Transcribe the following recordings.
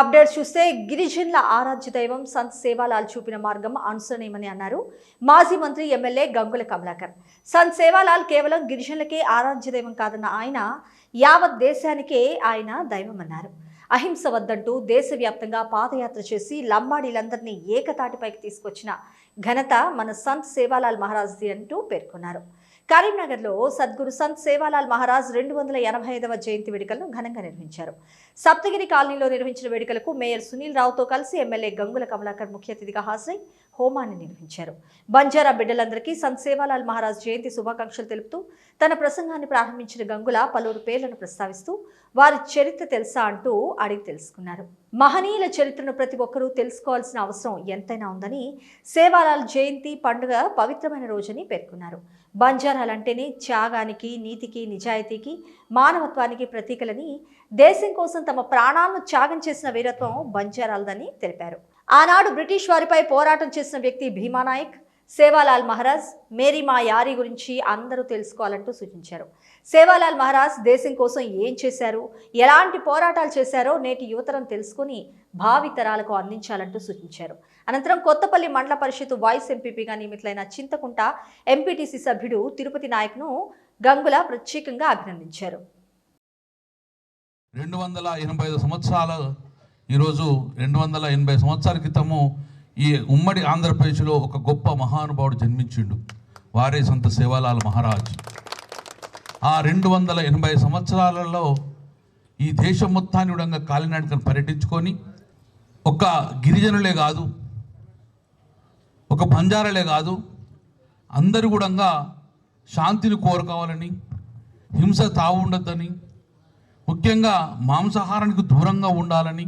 Updates చూస్తే గిరిజనుల ఆరాధ్య దైవం సంత్ సేవాలాల్ చూపిన మార్గం అనుసరణీయమని అన్నారు. మాజీ మంత్రి ఎమ్మెల్యే గంగుల కమలాకర్. సంత్ సేవాలాల్ కేవలం గిరిజనులకే ఆరాధ్య దైవం కాదన్న ఆయన యావత్ దేశానికే ఆయన దైవం అన్నారు అహింస వద్దంటూ దేశవ్యాప్తంగా పాదయాత్ర చేసి లంబాడీలందరినీ ఏకతాటిపైకి తీసుకొచ్చిన ఘనత మన సంత్ సేవాలాల్ మహారాజ్ది అంటూ పేర్కొన్నారు. కరీంనగర్లో సద్గురు సంత్ సేవాలాల్ మహారాజ్ రెండు వందల ఎనభై ఐదవ జయంతి వేడుకలను ఘనంగా నిర్వహించారు. సప్తగిరి కాలనీలో నిర్వహించిన వేడుకలకు మేయర్ సునీల్ రావుతో కలిసి ఎమ్మెల్యే గంగుల కమలాకర్ ముఖ్య అతిథిగా హాజరై హోమాన్ని నిర్వహించారు. బంజారా బిడ్డలందరికీ సంత్ సేవాలాల్ మహారాజ్ జయంతి శుభాకాంక్షలు తెలుపుతూ తన ప్రసంగాన్ని ప్రారంభించిన గంగుల పలువురు పేర్లను ప్రస్తావిస్తూ వారి చరిత్ర తెలుసా అంటూ అడిగి తెలుసుకున్నారు. మహనీయుల చరిత్రను ప్రతి ఒక్కరూ తెలుసుకోవాల్సిన అవసరం ఎంతైనా ఉందని సేవాలాల్ జయంతి పండుగ పవిత్రమైన రోజని పేర్కొన్నారు. బంజారాలంటేనే త్యాగానికి నీతికి నిజాయితీకి మానవత్వానికి ప్రతీకలని దేశం కోసం తమ ప్రాణాలను త్యాగం చేసిన వీరత్వం బంజారాలదని తెలిపారు. ఆనాడు బ్రిటిష్ వారిపై పోరాటం చేసిన వ్యక్తి భీమానాయక్ సేవాలాల్ మహారాజ్ మేరీ మా యారి గురించి అందరూ తెలుసుకోవాలంటూ సూచించారు. సేవాలాల్ మహారాజ్ దేశం కోసం ఏం చేశారు ఎలాంటి పోరాటాలు చేశారో నేటి యువతరం తెలుసుకుని భావితరాలకు అందించాలంటూ సూచించారు. అనంతరం కొత్తపల్లి మండల పరిషత్ వైస్ ఎంపీపీగా నియమితులైన చింతకుంట ఎంపీటీసీ సభ్యుడు తిరుపతి నాయక్ను గంగుల ప్రత్యేకంగా అభినందించారు. రెండు వందల ఎనభై ఐదు సంవత్సరాల ఈరోజు రెండు వందల ఎనభై సంవత్సరాల క్రితము ఈ ఉమ్మడి ఆంధ్రప్రదేశ్లో ఒక గొప్ప మహానుభావుడు జన్మించిండు. వారే సంత సేవాలాల్ మహారాజ్. ఆ రెండు వందల ఎనభై సంవత్సరాలలో ఈ దేశం మొత్తాన్ని కూడా కాలినాడకను పర్యటించుకొని ఒక గిరిజనులే కాదు ఒక బంజారాలే కాదు అందరూ కూడా శాంతిని కోరుకోవాలని హింస తావు ఉండద్దని ముఖ్యంగా మాంసాహారానికి దూరంగా ఉండాలని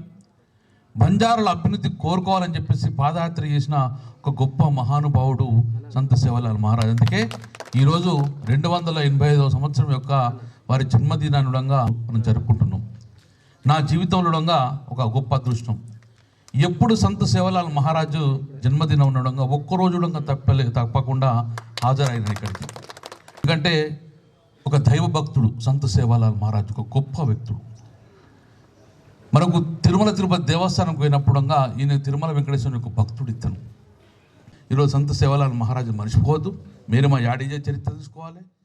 బంజారుల అభివృద్ధి కోరుకోవాలని చెప్పేసి పాదయాత్ర చేసిన ఒక గొప్ప మహానుభావుడు సంత సేవలాల్ మహారాజ్. అందుకే ఈరోజు రెండు వందల ఎనభై ఐదవ సంవత్సరం యొక్క వారి జన్మదినానుడంగా మనం జరుపుకుంటున్నాం. నా జీవితంలోడంగా ఒక గొప్ప అదృష్టం. ఎప్పుడు సంత సేవలాల్ మహారాజు జన్మదినం ఉండడంగా ఒక్కరోజు తప్పలే తప్పకుండా హాజరైన ఇక్కడికి. ఎందుకంటే ఒక దైవ భక్తుడు సంత సేవాలాల్ మహారాజు ఒక గొప్ప వ్యక్తుడు. మనకు తిరుమల తిరుపతి దేవస్థానంకి పోయినప్పుడుగా ఈయన తిరుమల వెంకటేశ్వరుని యొక్క భక్తుడు ఇతను. ఈరోజు సంత సేవలను మహారాజు మర్చిపోవద్దు. మీరు మా యాడిజే చరిత్ర తెలుసుకోవాలి.